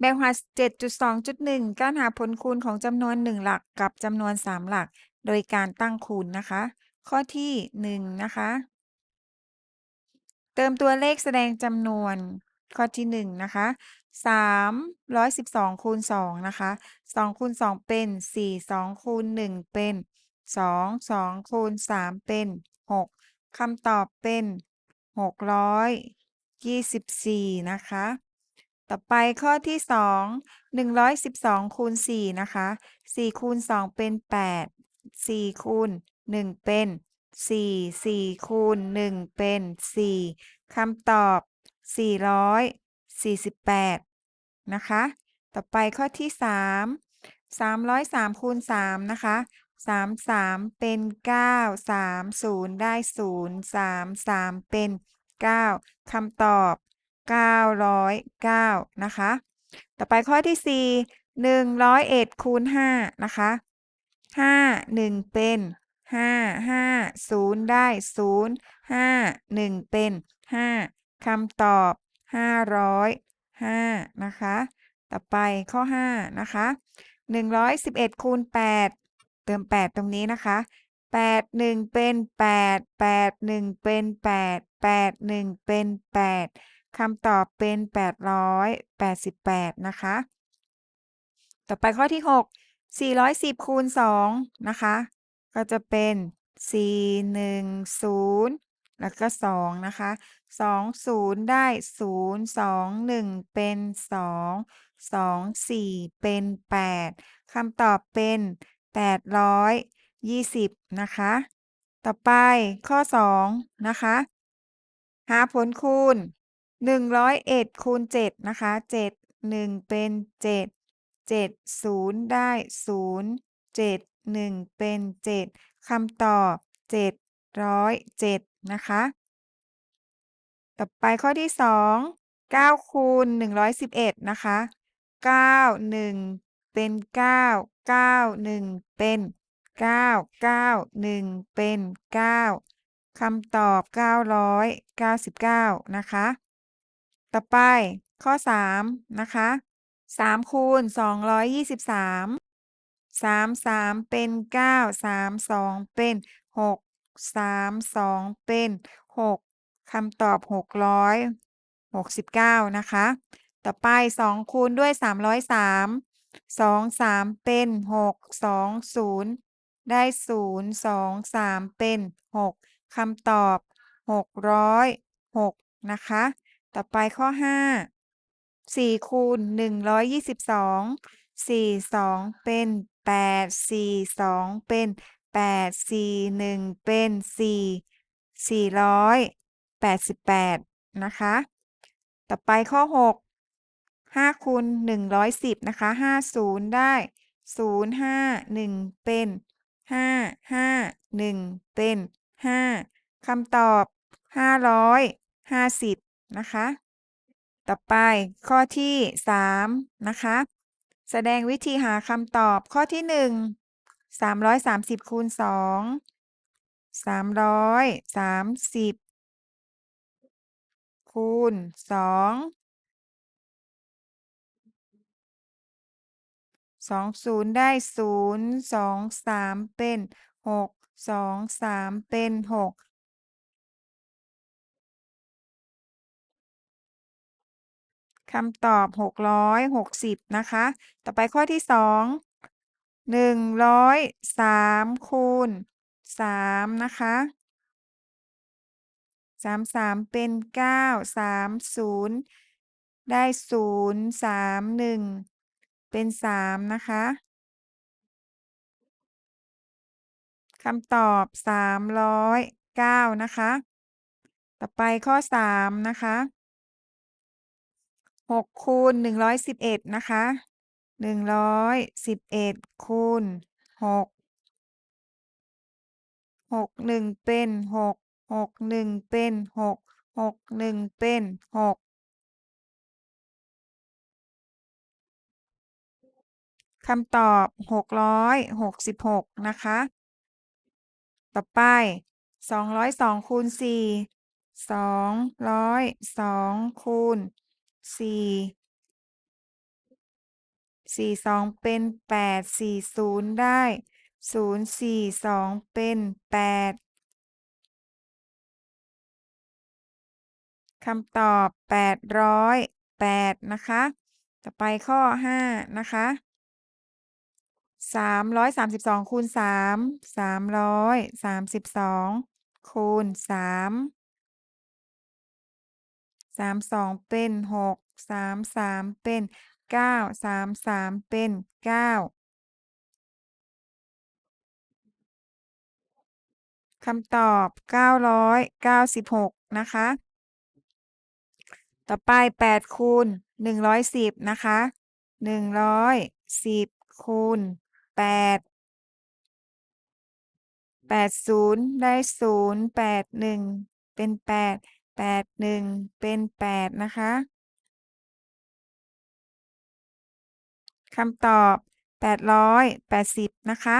แบบหัด7.2.1 การหาผลคูณของจำนวน 1 หลักกับจำนวน 3 หลัก โดยการตั้งคูณนะคะ ข้อที่ 1 นะคะ เติมตัวเลขแสดงจำนวน ข้อที่ 1 นะคะ 312คูณ2นะคะ 2คูณ2 เป็น 4 2คูณ1 เป็น 2 2คูณ3 เป็น 6คำตอบเป็น 624 นะคะ ต่อไปข้อที่2 112คูณ4นะคะ4คูณ2เป็น8 4คูณ1เป็น4 4คูณ1เป็น4คำตอบ448นะคะ ต่อไปข้อที่3 303คูณ3นะคะ3 3เป็น9 3 0ได้0 3 3เป็น9คำตอบ 909 นะคะ ต่อไปข้อที่ 4 101คูณ5นะคะ 5 1 เป็น 5 5 0 ได้ 0 5 1 เป็น 5คำตอบ 505 นะคะ ต่อไปข้อ 5 นะคะ 111คูณ8เติม 8 ตรงนี้นะคะ8 1เป็น8 8 1เป็น8 8 1เป็น8 คำตอบเป็น 888 นะคะ ต่อไปข้อที่ 6 410คูณ2นะคะ ก็จะเป็น 410 แล้วก็ 2 นะคะ 2 0 ได้ 0 2 1 เป็น 2 2 4 เป็น 8 คำตอบเป็น 820 นะคะ ต่อไปข้อ 2 นะคะ หาผลคูณ หนึ่งร้อยเอ็ดคูณเจ็ดนะคะเจ็ดหนึ่งเป็นเจ็ดเจ็ดศูนย์ได้ศูนย์เจ็ดหนึ่งเป็นเจ็ดคำตอบเจ็ดร้อยเจ็ดนะคะ ต่อไปข้อที่สองเก้าคูณหนึ่งร้อยสิบเอ็ดนะคะเก้าหนึ่งเป็นเก้าเก้าหนึ่งเป็นเก้าเก้าหนึ่งเป็นเก้าคำตอบเก้าร้อยเก้าสิบเก้านะคะ ต่อไปข้อ 3 นะคะ3คูณ223 3 3 เป็น 9 3 2 เป็น 6 3 2 เป็น 6คำตอบ 669 นะคะ ต่อไป 2 คูณด้วย 303 2 3 เป็น 6 2 0 ได้ 0 2 3 เป็น 6คำตอบ 606 นะคะ ต่อไปข้อ 5 4 คูณ 122 4 2 เป็น 8 4 2 เป็น 8 4 1 เป็น 4 488 นะคะ ต่อไปข้อ 6 5 คูณ 110 นะคะ 50 ได้ 0 5 1 เป็น 5 5 1 เป็น 5คำตอบ 550 นะคะ ต่อไปข้อที่ 3 นะคะ แสดงวิธีหาคำตอบข้อที่ 1 330คูณ2 330คูณ2 20ได้0 2 3เป็น6 2 3เป็น6 คำตอบ 660 นะคะ ต่อไปข้อที่ 2 103คูณ3นะคะ 3 3 เป็น 9 3 0 ได้ 0 3 1 เป็น 3 นะคะคำตอบ 309 นะคะ ต่อไปข้อ 3 นะคะ หกคูณหนึ่งร้อยสิบเอ็ดนะคะหนึ่งร้อยสิบเอ็ดคูณหกหกหนึ่งเป็นหกหกหนึ่งเป็นหกหกหนึ่งเป็นหกคำตอบหกร้อยหกสิบหกนะคะ ต่อไปสองร้อยสองคูณสี่สองร้อยสองคูณ 4สี่สองเป็นแปดสี่ศูนย์ได้ศูนย์สี่สองเป็นแปดคำตอบแปดร้อยแปดนะคะ ต่อไปข้อห้านะคะสามร้อยสามสิบสองคูณสามสามร้อยสามสิบสองคูณสาม สามสองเป็นหกสามสามเป็นเก้าสามสามเป็นเก้าคำตอบเก้าร้อยเก้าสิบหกนะคะ ต่อไปแปดคูณหนึ่งร้อยสิบนะคะหนึ่งร้อยสิบคูณแปดแปดศูนย์ได้ศูนย์แปดหนึ่งเป็นแปด แปดหนึ่งเป็นแปดนะคะคำตอบแปดร้อยแปดสิบนะคะ